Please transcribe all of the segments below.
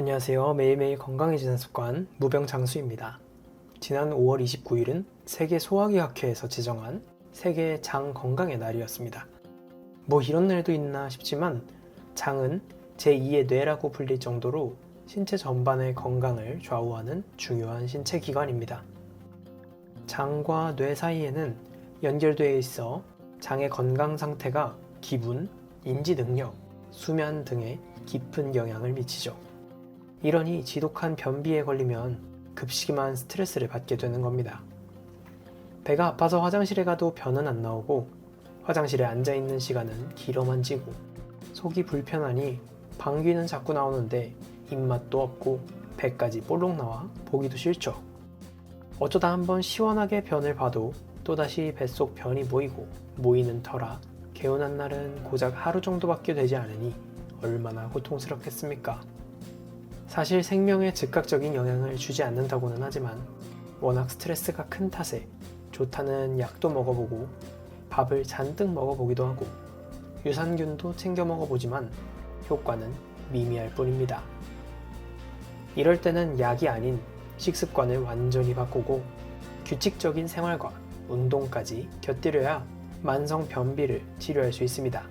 안녕하세요. 매일매일 건강해지는 습관 무병장수입니다. 지난 5월 29일은 세계 소화기학회에서 지정한 세계 장 건강의 날이었습니다. 뭐 이런 날도 있나 싶지만 장은 제2의 뇌라고 불릴 정도로 신체 전반의 건강을 좌우하는 중요한 신체 기관입니다. 장과 뇌 사이에는 연결되어 있어 장의 건강 상태가 기분, 인지 능력, 수면 등에 깊은 영향을 미치죠. 이러니 지독한 변비에 걸리면 급식이만 스트레스를 받게 되는 겁니다. 배가 아파서 화장실에 가도 변은 안 나오고 화장실에 앉아 있는 시간은 길어만 지고 속이 불편하니 방귀는 자꾸 나오는데 입맛도 없고 배까지 볼록 나와 보기도 싫죠. 어쩌다 한번 시원하게 변을 봐도 또다시 뱃속 변이 모이고 모이는 터라 개운한 날은 고작 하루 정도밖에 되지 않으니 얼마나 고통스럽겠습니까? 사실 생명에 즉각적인 영향을 주지 않는다고는 하지만 워낙 스트레스가 큰 탓에 좋다는 약도 먹어보고 밥을 잔뜩 먹어보기도 하고 유산균도 챙겨 먹어보지만 효과는 미미할 뿐입니다. 이럴 때는 약이 아닌 식습관을 완전히 바꾸고 규칙적인 생활과 운동까지 곁들여야 만성 변비를 치료할 수 있습니다.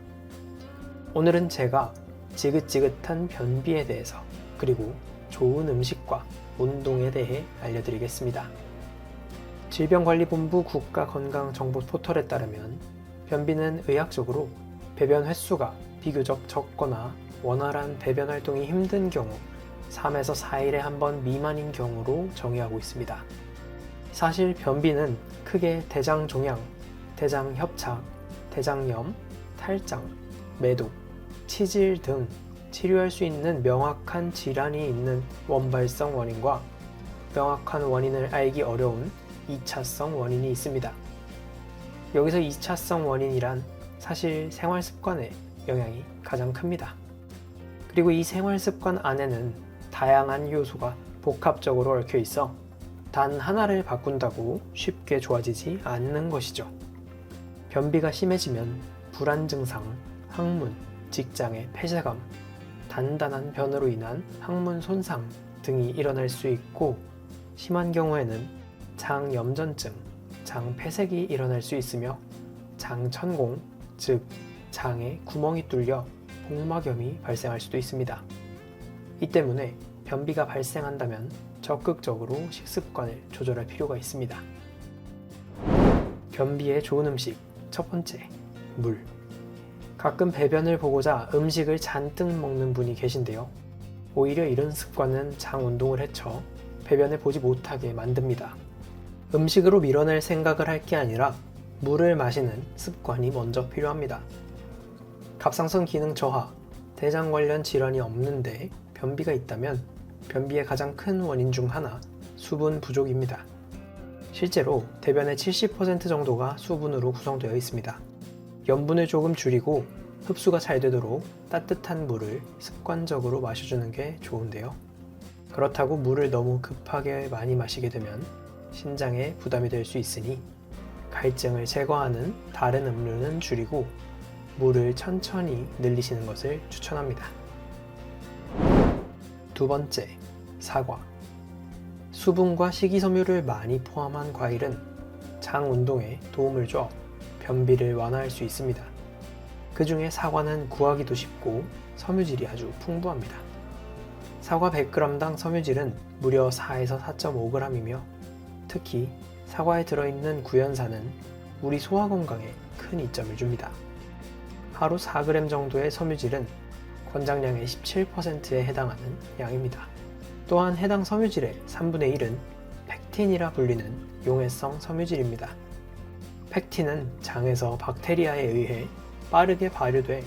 오늘은 제가 지긋지긋한 변비에 대해서 그리고 좋은 음식과 운동에 대해 알려드리겠습니다. 질병관리본부 국가건강정보 포털에 따르면 변비는 의학적으로 배변 횟수가 비교적 적거나 원활한 배변 활동이 힘든 경우 3에서 4일에 한 번 미만인 경우로 정의하고 있습니다. 사실 변비는 크게 대장 종양, 대장 협착, 대장염, 탈장, 매독, 치질 등 치료할 수 있는 명확한 질환이 있는 원발성 원인과 명확한 원인을 알기 어려운 2차성 원인이 있습니다. 여기서 2차성 원인이란 사실 생활 습관의 영향이 가장 큽니다. 그리고 이 생활 습관 안에는 다양한 요소가 복합적으로 얽혀 있어 단 하나를 바꾼다고 쉽게 좋아지지 않는 것이죠. 변비가 심해지면 불안 증상, 항문, 직장의 폐쇄감, 단단한 변으로 인한 항문 손상 등이 일어날 수 있고 심한 경우에는 장 염전증, 장 폐색이 일어날 수 있으며 장 천공, 즉 장에 구멍이 뚫려 복막염이 발생할 수도 있습니다. 이 때문에 변비가 발생한다면 적극적으로 식습관을 조절할 필요가 있습니다. 변비에 좋은 음식 첫 번째, 물. 가끔 배변을 보고자 음식을 잔뜩 먹는 분이 계신데요. 오히려 이런 습관은 장 운동을 해쳐 배변을 보지 못하게 만듭니다. 음식으로 밀어낼 생각을 할 게 아니라 물을 마시는 습관이 먼저 필요합니다. 갑상선 기능 저하, 대장 관련 질환이 없는데 변비가 있다면 변비의 가장 큰 원인 중 하나, 수분 부족입니다. 실제로 대변의 70% 정도가 수분으로 구성되어 있습니다. 염분을 조금 줄이고 흡수가 잘 되도록 따뜻한 물을 습관적으로 마셔주는 게 좋은데요. 그렇다고 물을 너무 급하게 많이 마시게 되면 신장에 부담이 될 수 있으니 갈증을 제거하는 다른 음료는 줄이고 물을 천천히 늘리시는 것을 추천합니다. 두 번째, 사과. 수분과 식이섬유를 많이 포함한 과일은 장 운동에 도움을 줘 변비를 완화할 수 있습니다. 그 중에 사과는 구하기도 쉽고 섬유질이 아주 풍부합니다. 사과 100g당 섬유질은 무려 4에서 4.5g이며 특히 사과에 들어있는 구연산은 우리 소화 건강에 큰 이점을 줍니다. 하루 4g 정도의 섬유질은 권장량의 17%에 해당하는 양입니다. 또한 해당 섬유질의 3분의 1은 팩틴이라 불리는 용해성 섬유질입니다. 팩틴은 장에서 박테리아에 의해 빠르게 발효돼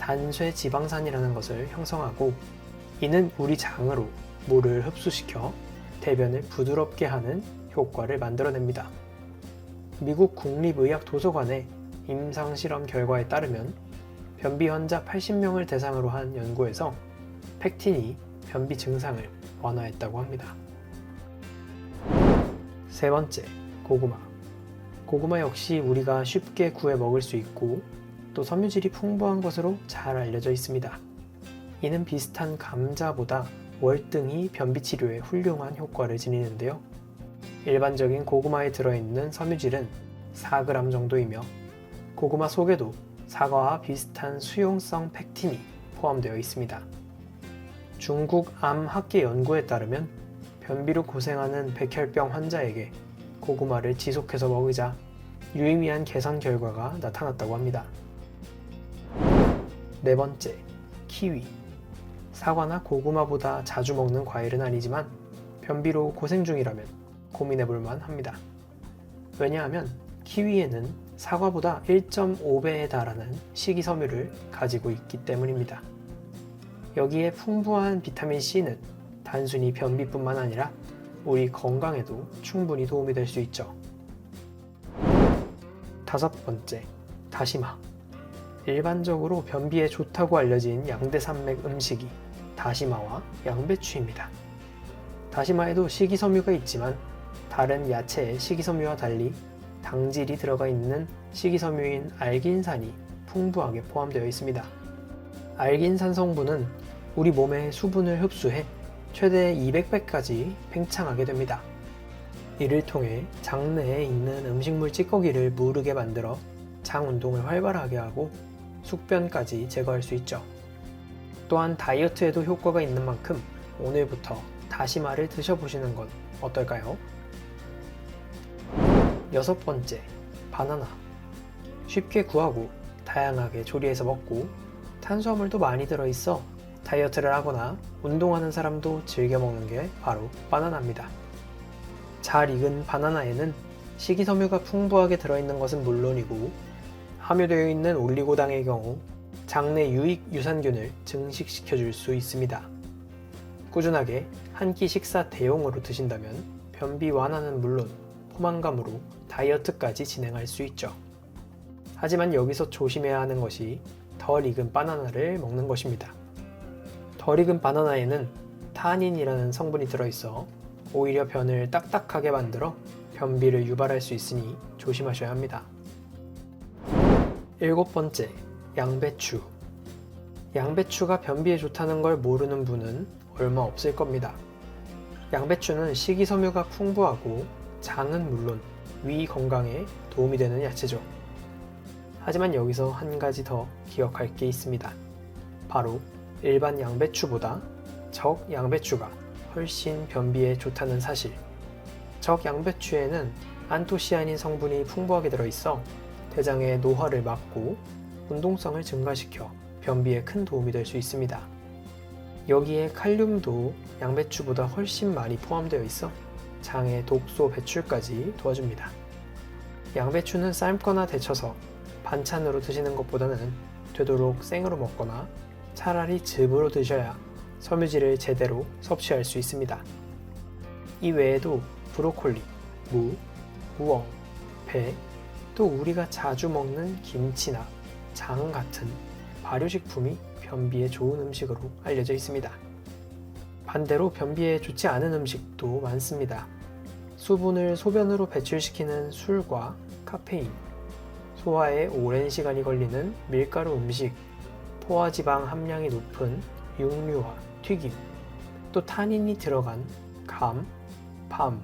단쇄 지방산이라는 것을 형성하고 이는 우리 장으로 물을 흡수시켜 대변을 부드럽게 하는 효과를 만들어냅니다. 미국 국립의학 도서관의 임상실험 결과에 따르면 변비 환자 80명을 대상으로 한 연구에서 팩틴이 변비 증상을 완화했다고 합니다. 세 번째, 고구마. 고구마 역시 우리가 쉽게 구해 먹을 수 있고 또 섬유질이 풍부한 것으로 잘 알려져 있습니다. 이는 비슷한 감자보다 월등히 변비 치료에 훌륭한 효과를 지니는데요. 일반적인 고구마에 들어있는 섬유질은 4g 정도이며 고구마 속에도 사과와 비슷한 수용성 팩틴이 포함되어 있습니다. 중국 암학계 연구에 따르면 변비로 고생하는 백혈병 환자에게 고구마를 지속해서 먹이자 유의미한 개선 결과가 나타났다고 합니다. 네 번째, 키위. 사과나 고구마보다 자주 먹는 과일은 아니지만 변비로 고생 중이라면 고민해 볼 만 합니다. 왜냐하면 키위에는 사과보다 1.5배에 달하는 식이섬유를 가지고 있기 때문입니다. 여기에 풍부한 비타민 C는 단순히 변비뿐만 아니라 우리 건강에도 충분히 도움이 될 수 있죠. 다섯 번째, 다시마. 일반적으로 변비에 좋다고 알려진 양대산맥 음식이 다시마와 양배추입니다. 다시마에도 식이섬유가 있지만 다른 야채의 식이섬유와 달리 당질이 들어가 있는 식이섬유인 알긴산이 풍부하게 포함되어 있습니다. 알긴산 성분은 우리 몸의 수분을 흡수해 최대 200배까지 팽창하게 됩니다. 이를 통해 장내에 있는 음식물 찌꺼기를 무르게 만들어 장 운동을 활발하게 하고 숙변까지 제거할 수 있죠. 또한 다이어트에도 효과가 있는 만큼 오늘부터 다시마를 드셔보시는 건 어떨까요? 여섯 번째, 바나나. 쉽게 구하고 다양하게 조리해서 먹고 탄수화물도 많이 들어있어 다이어트를 하거나 운동하는 사람도 즐겨 먹는 게 바로 바나나입니다. 잘 익은 바나나에는 식이섬유가 풍부하게 들어있는 것은 물론이고 함유되어 있는 올리고당의 경우 장내 유익 유산균을 증식시켜 줄 수 있습니다. 꾸준하게 한 끼 식사 대용으로 드신다면 변비 완화는 물론 포만감으로 다이어트까지 진행할 수 있죠. 하지만 여기서 조심해야 하는 것이 덜 익은 바나나를 먹는 것입니다. 덜 익은 바나나에는 타닌이라는 성분이 들어있어 오히려 변을 딱딱하게 만들어 변비를 유발할 수 있으니 조심하셔야 합니다. 일곱 번째, 양배추. 양배추가 변비에 좋다는 걸 모르는 분은 얼마 없을 겁니다. 양배추는 식이섬유가 풍부하고 장은 물론 위 건강에 도움이 되는 야채죠. 하지만 여기서 한 가지 더 기억할 게 있습니다. 바로 일반 양배추보다 적 양배추가 훨씬 변비에 좋다는 사실. 적 양배추에는 안토시아닌 성분이 풍부하게 들어있어 대장의 노화를 막고 운동성을 증가시켜 변비에 큰 도움이 될 수 있습니다. 여기에 칼륨도 양배추보다 훨씬 많이 포함되어 있어 장의 독소 배출까지 도와줍니다. 양배추는 삶거나 데쳐서 반찬으로 드시는 것보다는 되도록 생으로 먹거나 차라리 즙으로 드셔야 섬유질을 제대로 섭취할 수 있습니다. 이 외에도 브로콜리, 무, 우엉, 배, 또 우리가 자주 먹는 김치나 장 같은 발효식품이 변비에 좋은 음식으로 알려져 있습니다. 반대로 변비에 좋지 않은 음식도 많습니다. 수분을 소변으로 배출시키는 술과 카페인, 소화에 오랜 시간이 걸리는 밀가루 음식, 포화지방 함량이 높은 육류와 튀김, 또 타닌이 들어간 감, 밤,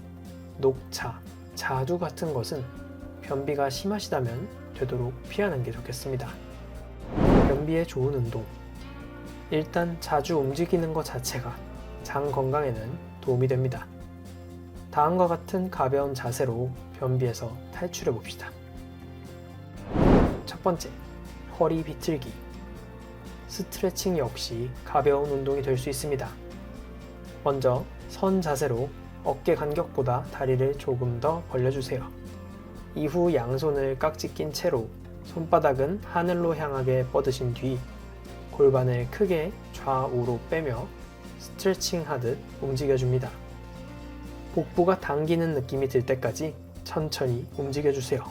녹차, 자두 같은 것은 변비가 심하시다면 되도록 피하는 게 좋겠습니다. 변비에 좋은 운동. 일단 자주 움직이는 것 자체가 장 건강에는 도움이 됩니다. 다음과 같은 가벼운 자세로 변비에서 탈출해 봅시다. 첫 번째, 허리 비틀기. 스트레칭 역시 가벼운 운동이 될 수 있습니다. 먼저 선 자세로 어깨 간격보다 다리를 조금 더 벌려주세요. 이후 양손을 깍지 낀 채로 손바닥은 하늘로 향하게 뻗으신 뒤 골반을 크게 좌우로 빼며 스트레칭 하듯 움직여줍니다. 복부가 당기는 느낌이 들 때까지 천천히 움직여주세요.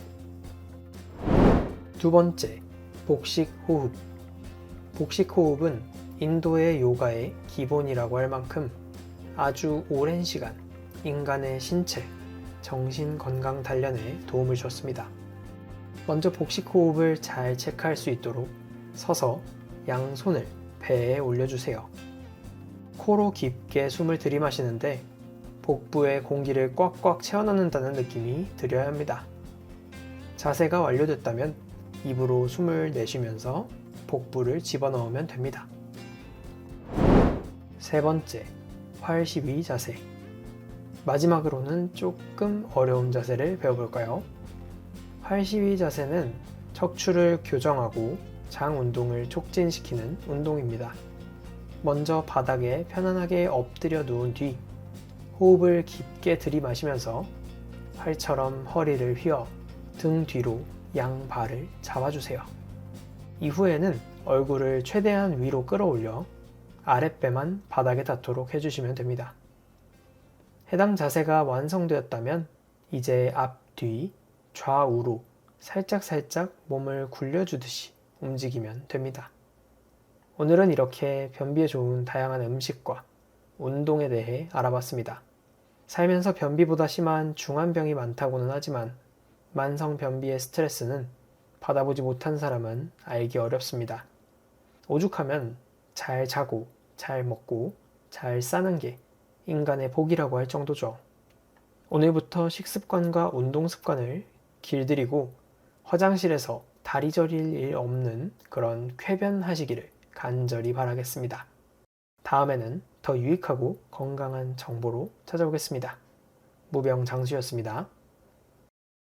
두 번째, 복식 호흡. 복식 호흡은 인도의 요가의 기본이라고 할 만큼 아주 오랜 시간 인간의 신체, 정신 건강 단련에 도움을 줬습니다. 먼저 복식 호흡을 잘 체크할 수 있도록 서서 양손을 배에 올려주세요. 코로 깊게 숨을 들이마시는데 복부에 공기를 꽉꽉 채워넣는다는 느낌이 들어야 합니다. 자세가 완료됐다면 입으로 숨을 내쉬면서 복부를 집어넣으면 됩니다. 세 번째, 활12 자세. 마지막으로는 조금 어려운 자세를 배워볼까요? 활12 자세는 척추를 교정하고 장 운동을 촉진시키는 운동입니다. 먼저 바닥에 편안하게 엎드려 누운 뒤 호흡을 깊게 들이마시면서 활처럼 허리를 휘어 등 뒤로 양발을 잡아주세요. 이후에는 얼굴을 최대한 위로 끌어올려 아랫배만 바닥에 닿도록 해주시면 됩니다. 해당 자세가 완성되었다면 이제 앞, 뒤, 좌우로 살짝살짝 몸을 굴려주듯이 움직이면 됩니다. 오늘은 이렇게 변비에 좋은 다양한 음식과 운동에 대해 알아봤습니다. 살면서 변비보다 심한 중환병이 많다고는 하지만 만성 변비의 스트레스는 받아보지 못한 사람은 알기 어렵습니다. 오죽하면 잘 자고, 잘 먹고, 잘 싸는 게 인간의 복이라고 할 정도죠. 오늘부터 식습관과 운동 습관을 길들이고 화장실에서 다리 저릴 일 없는 그런 쾌변하시기를 간절히 바라겠습니다. 다음에는 더 유익하고 건강한 정보로 찾아오겠습니다. 무병장수였습니다.